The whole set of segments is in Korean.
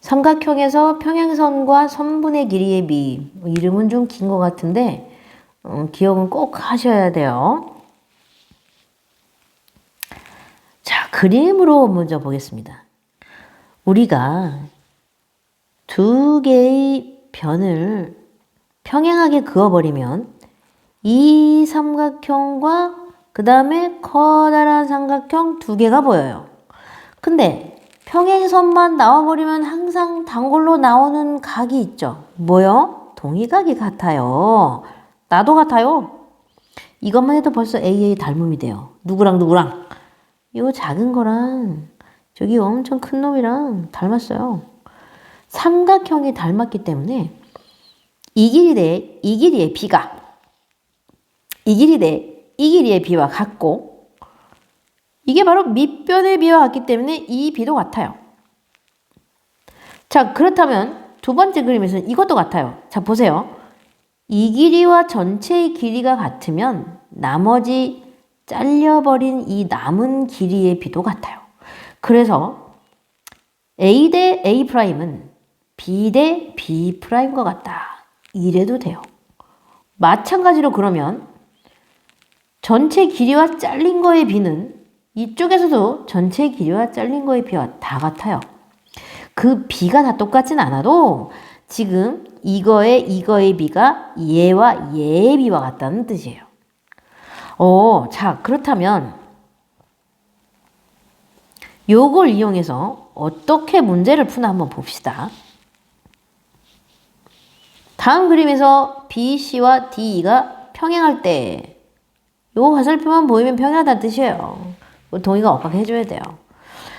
삼각형에서 평행선과 선분의 길이의 비. 뭐 이름은 좀 긴 것 같은데, 어, 기억은 꼭 하셔야 돼요. 자, 그림으로 먼저 보겠습니다. 우리가 두 개의 변을 평행하게 그어버리면 이 삼각형과 그 다음에 커다란 삼각형 두 개가 보여요. 근데 평행선만 나와버리면 항상 단골로 나오는 각이 있죠. 뭐요? 동의각이 같아요. 나도 같아요. 이것만 해도 벌써 AA 닮음이 돼요. 누구랑 누구랑. 요 작은 거랑 저기 엄청 큰 놈이랑 닮았어요. 삼각형이 닮았기 때문에 이 길이 대 이 길이의 비가 이 길이 대 이 길이의 비와 같고 이게 바로 밑변의 비와 같기 때문에 이 비도 같아요. 자 그렇다면 두 번째 그림에서는 이것도 같아요. 자 보세요. 이 길이와 전체의 길이가 같으면 나머지 잘려버린 이 남은 길이의 비도 같아요. 그래서 A 대 A 프라임은 B 대 B 프라임과 같다. 이래도 돼요. 마찬가지로 그러면 전체 길이와 잘린 거의 비는 이쪽에서도 전체 길이와 잘린 거의 비와 다 같아요. 그 비가 다 똑같진 않아도 지금 이거의 이거의 비가 얘와 얘의 비와 같다는 뜻이에요. 어, 자, 그렇다면 요걸 이용해서 어떻게 문제를 푸나 한번 봅시다. 다음 그림에서 BC와 DE가 평행할 때 요 화살표만 보이면 평행하다는 뜻이에요. 뭐 동의가 엇박 해줘야 돼요.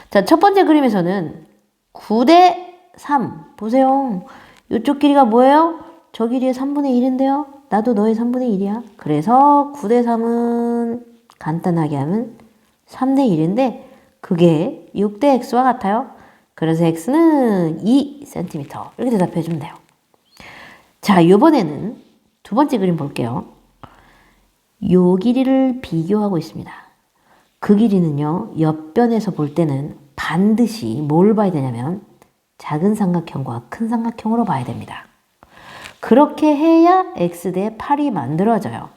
자, 첫 번째 그림에서는 9대 3. 보세요. 이쪽 길이가 뭐예요? 저 길이의 3분의 1인데요. 나도 너의 3분의 1이야. 그래서 9대 3은 간단하게 하면 3대 1인데 그게 6대 x와 같아요. 그래서 x는 2cm. 이렇게 대답해 주면 돼요. 자, 이번에는 두 번째 그림 볼게요. 요 길이를 비교하고 있습니다. 그 길이는요, 옆변에서 볼 때는 반드시 뭘 봐야 되냐면 작은 삼각형과 큰 삼각형으로 봐야 됩니다. 그렇게 해야 x 대 8이 만들어져요.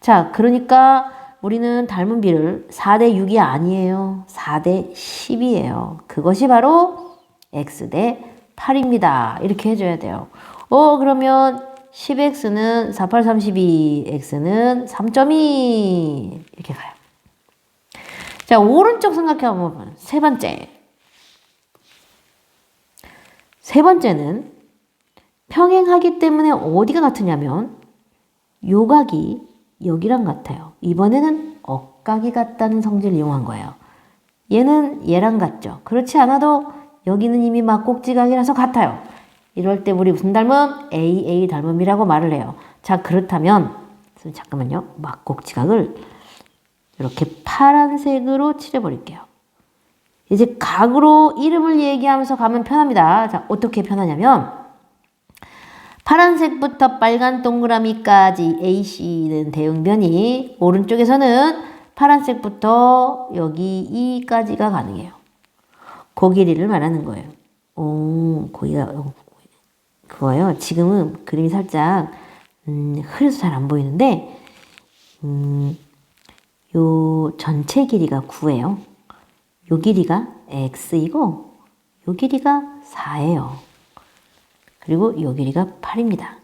자, 그러니까 우리는 닮은 비를 4대 6이 아니에요. 4대 10이에요. 그것이 바로 x 대 8입니다. 이렇게 해줘야 돼요. 어, 그러면 10x는 48, 32, x는 3.2 이렇게 가요. 자, 오른쪽 삼각형 한번 보면 세 번째. 세 번째는 평행하기 때문에 어디가 같으냐면 요각이 여기랑 같아요. 이번에는 억각이 같다는 성질을 이용한 거예요. 얘는 얘랑 같죠. 그렇지 않아도 여기는 이미 막꼭지각이라서 같아요. 이럴 때 우리 무슨 닮음? AA 닮음이라고 말을 해요. 자, 그렇다면 잠깐만요. 막꼭지각을 이렇게 파란색으로 칠해버릴게요. 이제 각으로 이름을 얘기하면서 가면 편합니다. 자, 어떻게 편하냐면 파란색부터 빨간 동그라미까지 AC는 대응변이 오른쪽에서는 파란색부터 여기 E까지가 가능해요. 그 길이를 말하는 거예요. 오, 거기가 그거요. 지금은 그림이 살짝 음, 흐려서 잘 안 보이는데 음, 요 전체 길이가 9예요. 요 길이가 x이고 요 길이가 4예요. 그리고 요 길이가 8입니다.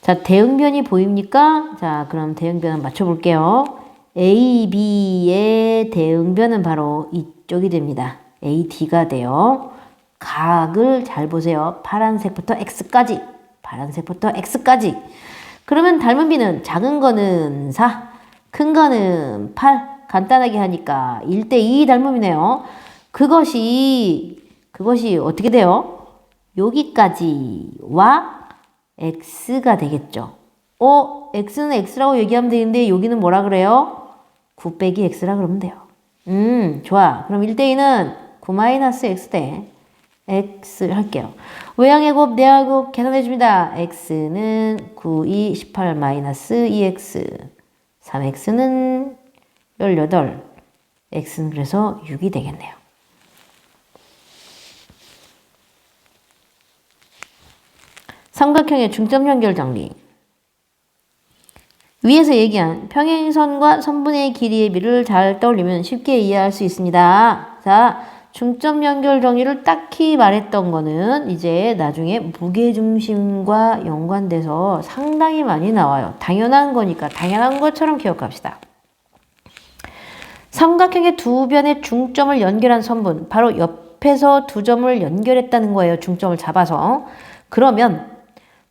자, 대응변이 보입니까? 자, 그럼 대응변 맞춰 볼게요. A, B의 대응변은 바로 이쪽이 됩니다. AD가 돼요. 각을 잘 보세요. 파란색부터 X까지. 파란색부터 X까지. 그러면 닮은 비는 작은 거는 4, 큰 거는 8. 간단하게 하니까 1대2 닮음이네요. 그것이, 그것이 어떻게 돼요? 여기까지와 X가 되겠죠. 어, X는 X라고 얘기하면 되는데 여기는 뭐라 그래요? 9 빼기 X라 그러면 돼요. 음, 좋아. 그럼 1대2는 9-X 대 X 할게요. 외양의 곱, 내의 곱 계산해 줍니다. X는 9, 2, 18 마이너스 2X. 3x는 18, x는 그래서 6이 되겠네요. 삼각형의 중점 연결 정리. 위에서 얘기한 평행선과 선분의 길이의 비를 잘 떠올리면 쉽게 이해할 수 있습니다. 자, 중점 연결 정리를 딱히 말했던 거는 이제 나중에 무게 중심과 연관돼서 상당히 많이 나와요. 당연한 거니까 당연한 것처럼 기억합시다. 삼각형의 두 변의 중점을 연결한 선분, 바로 옆에서 두 점을 연결했다는 거예요. 중점을 잡아서. 그러면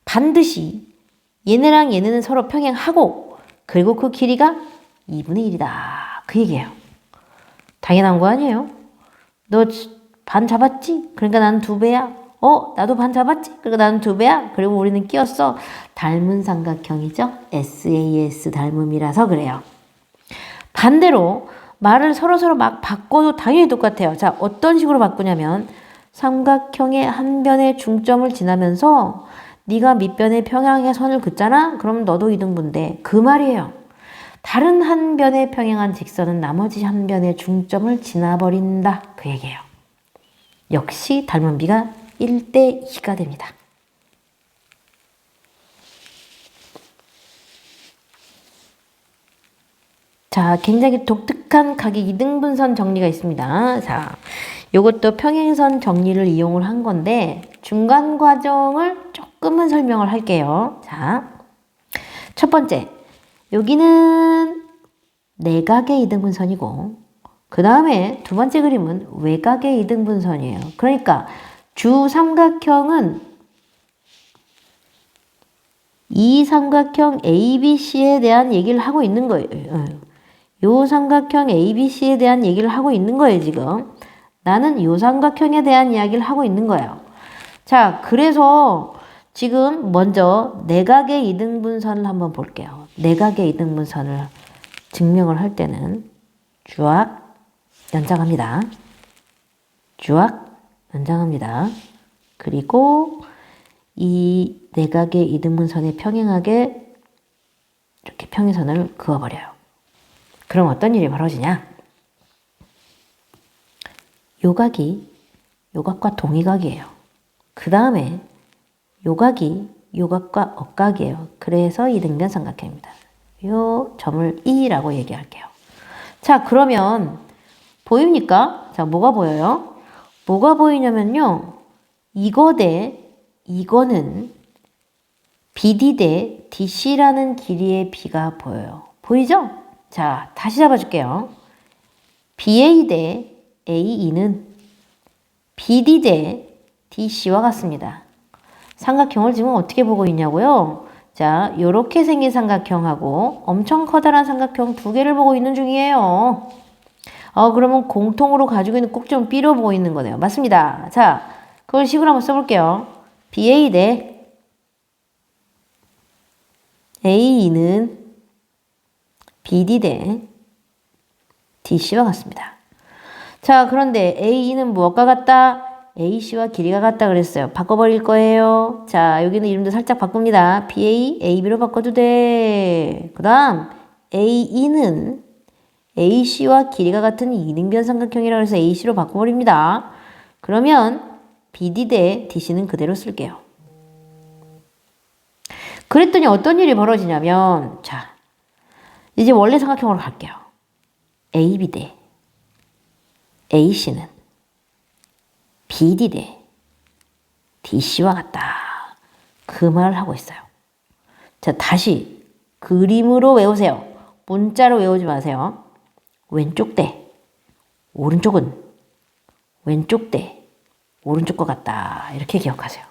반드시 얘네랑 얘네는 서로 평행하고 그리고 그 길이가 2분의 1이다. 그 얘기예요. 당연한 거 아니에요? 너 반 잡았지? 그러니까 나는 두 배야. 어, 나도 반 잡았지? 그러니까 나는 두 배야. 그리고 우리는 끼었어. 닮은 삼각형이죠. SAS 닮음이라서 그래요. 반대로 말을 서로서로 막 바꿔도 당연히 똑같아요. 자, 어떤 식으로 바꾸냐면 삼각형의 한 변의 중점을 지나면서 네가 밑변의 평행의 선을 긋잖아? 그럼 너도 이등분돼. 그 말이에요. 다른 한 변의 평행한 직선은 나머지 한 변의 중점을 지나버린다. 그 얘기예요. 역시 닮은 비가 1대 2가 됩니다. 자, 굉장히 독특한 각의 이등분선 정리가 있습니다. 자, 요것도 평행선 정리를 이용을 한 건데 중간 과정을 조금은 설명을 할게요. 자, 첫 번째, 여기는 내각의 이등분선이고 그 다음에 두 번째 그림은 외곽의 이등분선이에요. 그러니까 주 삼각형은 이 삼각형 ABC에 대한 얘기를 하고 있는 거예요. 요 삼각형 ABC에 대한 얘기를 하고 있는 거예요, 지금. 나는 요 삼각형에 대한 이야기를 하고 있는 거예요. 자, 그래서 지금 먼저 내각의 이등분선을 한번 볼게요. 내각의 이등분선을 증명을 할 때는 주악 연장합니다. 주악 연장합니다. 그리고 이 내각의 이등분선에 평행하게 이렇게 평행선을 그어버려요. 그럼 어떤 일이 벌어지냐? 요각이 요각과 동의각이에요. 그 다음에 요각이 요각과 억각이에요. 그래서 이등변 삼각형입니다. 요 점을 E라고 얘기할게요. 자, 그러면 보입니까? 자, 뭐가 보여요? 뭐가 보이냐면요. 이거 대 이거는 BD 대 DC라는 길이의 비가 보여요. 보이죠? 자, 다시 잡아줄게요. BA 대 AE는 BD 대 DC와 같습니다. 삼각형을 지금 어떻게 보고 있냐고요? 자, 요렇게 생긴 삼각형하고 엄청 커다란 삼각형 두 개를 보고 있는 중이에요. 어, 그러면 공통으로 가지고 있는 꼭좀 B로 보고 있는 거네요. 맞습니다. 자, 그걸 식으로 한번 써볼게요. BA 대 AE는 BD 대 DC와 같습니다. 자, 그런데 A는 무엇과 같다? AC와 길이가 같다 그랬어요. 바꿔버릴 거예요. 자, 여기는 이름도 살짝 바꿉니다. BA, AB로 바꿔도 돼. 그 다음, AE는 AC와 길이가 같은 이등변 삼각형이라고 해서 AC로 바꿔버립니다. 그러면 BD 대 DC는 그대로 쓸게요. 그랬더니 어떤 일이 벌어지냐면, 자, 이제 원래 삼각형으로 갈게요. AB 대 AC는 BD 대 DC와 같다. 그 말을 하고 있어요. 자, 다시 그림으로 외우세요. 문자로 외우지 마세요. 왼쪽 대 오른쪽은 왼쪽 대 오른쪽과 같다. 이렇게 기억하세요.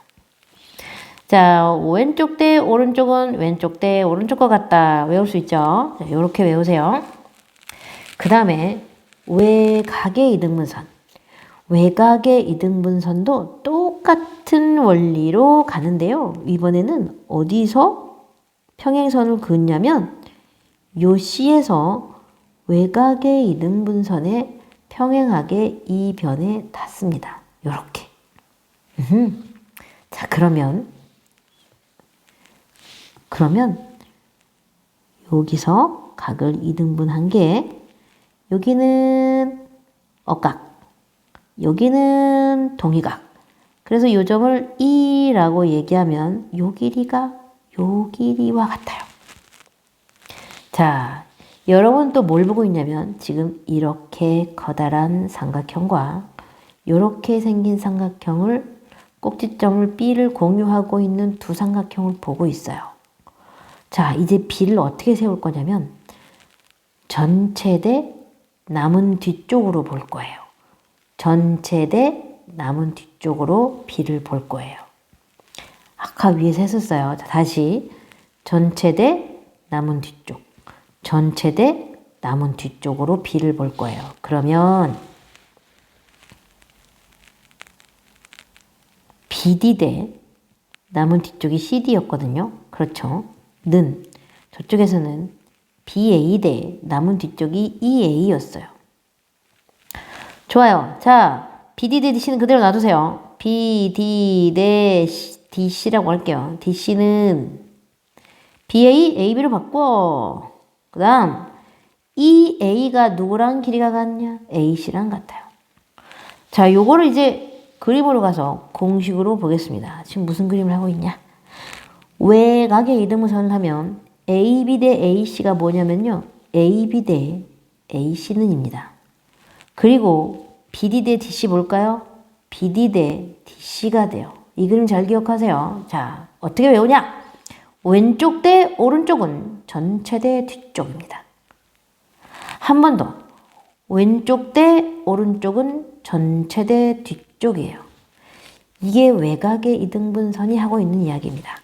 자, 왼쪽 대 오른쪽은 왼쪽 대 오른쪽과 같다. 외울 수 있죠? 자, 이렇게 외우세요. 그 다음에 외곽의 이등분선. 외곽의 이등분선도 똑같은 원리로 가는데요. 이번에는 어디서 평행선을 그었냐면 요 C에서 외곽의 이등분선에 평행하게 이 변에 닿습니다. 요렇게. 자, 그러면 그러면 여기서 각을 이등분한 게 여기는 억각, 여기는 동의각. 그래서 이 점을 E라고 얘기하면 요 길이가 요 길이와 같아요. 자, 여러분 또 뭘 보고 있냐면 지금 이렇게 커다란 삼각형과 이렇게 생긴 삼각형을 꼭지점을 B를 공유하고 있는 두 삼각형을 보고 있어요. 자, 이제 B를 어떻게 세울 거냐면 전체 대 남은 뒤쪽으로 볼 거예요. 전체 대 남은 뒤쪽으로 B를 볼 거예요. 아까 위에서 했었어요. 자, 다시 전체 대 남은 뒤쪽, 전체 대 남은 뒤쪽으로 B를 볼 거예요. 그러면 BD 대 남은 뒤쪽이 CD였거든요. 그렇죠. 는 저쪽에서는 BA 대 남은 뒤쪽이 EA였어요. 좋아요. 자, BD 대 DC는 그대로 놔두세요. BD 대 DC라고 할게요. DC는 BA, AB로 바꿔. 그 다음, EA가 누구랑 길이가 같냐? AC랑 같아요. 자, 요거를 이제 그림으로 가서 공식으로 보겠습니다. 지금 무슨 그림을 하고 있냐? 외곽의 이등분선을 하면 AB 대 AC가 뭐냐면요. AB 대 AC는입니다. 그리고 BD 대 DC 볼까요? BD 대 DC가 돼요. 이 그림 잘 기억하세요. 자, 어떻게 외우냐? 왼쪽 대 오른쪽은 전체 대 뒤쪽입니다. 한 번 더. 왼쪽 대 오른쪽은 전체 대 뒤쪽이에요. 이게 외곽의 이등분선이 하고 있는 이야기입니다.